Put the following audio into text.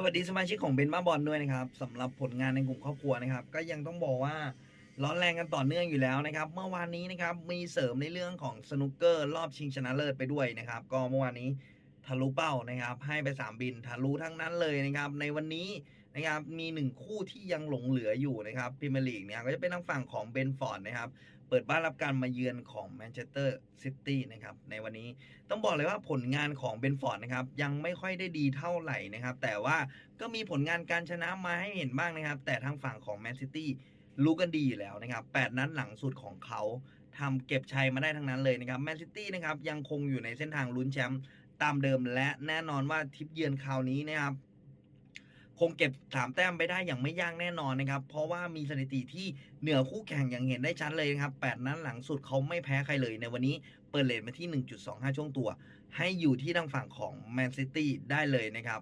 สวัสดีสมาชิกของเบนบ้าบอลด้วยนะครับสำหรับผลงานในกลุ่มครอบครัวนะครับ ก็ยังต้องบอกว่าร้อนแรงกันต่อเนื่องอยู่แล้วนะครับ เมื่อวานนี้นะครับมีเสริมในเรื่องของสนุกเกอร์รอบชิงชนะเลิศไปด้วยนะครับ ก็เมื่อวานนี้ทะลุเป้านะครับ ให้ไป 3 บินทะลุทั้งนั้นเลยนะครับ ในวันนี้ นะครับมีหนึ่งคู่ที่ยังหลงเหลืออยู่นะครับพรีเมียร์ลีกเนี่ยก็จะเป็นทางฝั่งของเบนฟอร์ดนะครับเปิดบ้านรับการมาเยือนของแมนเชสเตอร์ซิตี้นะครับในวันนี้ต้องบอกเลยว่าผลงานของเบนฟอร์ดนะครับยังไม่ค่อยได้ดีเท่าไหร่นะครับแต่ว่าก็มีผลงานการชนะมาให้เห็นบ้างนะครับ แต่ทางฝั่งของแมนซิตี้รู้กันดีอยู่แล้วนะครับ8นัดหลังสุดของเขาทำเก็บชัยมาได้ทั้งนั้นเลยนะครับแมนซิตี้นะครับยังคงอยู่ในเส้นทางลุ้นแชมป์ตามเดิมและแน่นอนว่าทริปเยือนคราวนี้นะครับ คงเก็บสามแต้มไปได้อย่างไม่ยากแน่นอนนะครับ เพราะว่ามีสถิติที่เหนือคู่แข่งอย่างเห็นได้ชัดเลยนะครับ8นัดหลังสุดเขาไม่แพ้ใครเลยในวันนี้เปิดเลทมาที่ 1.25 ช่วงตัว ให้อยู่ที่ทางฝั่งของแมนซิตี้ได้เลยนะครับ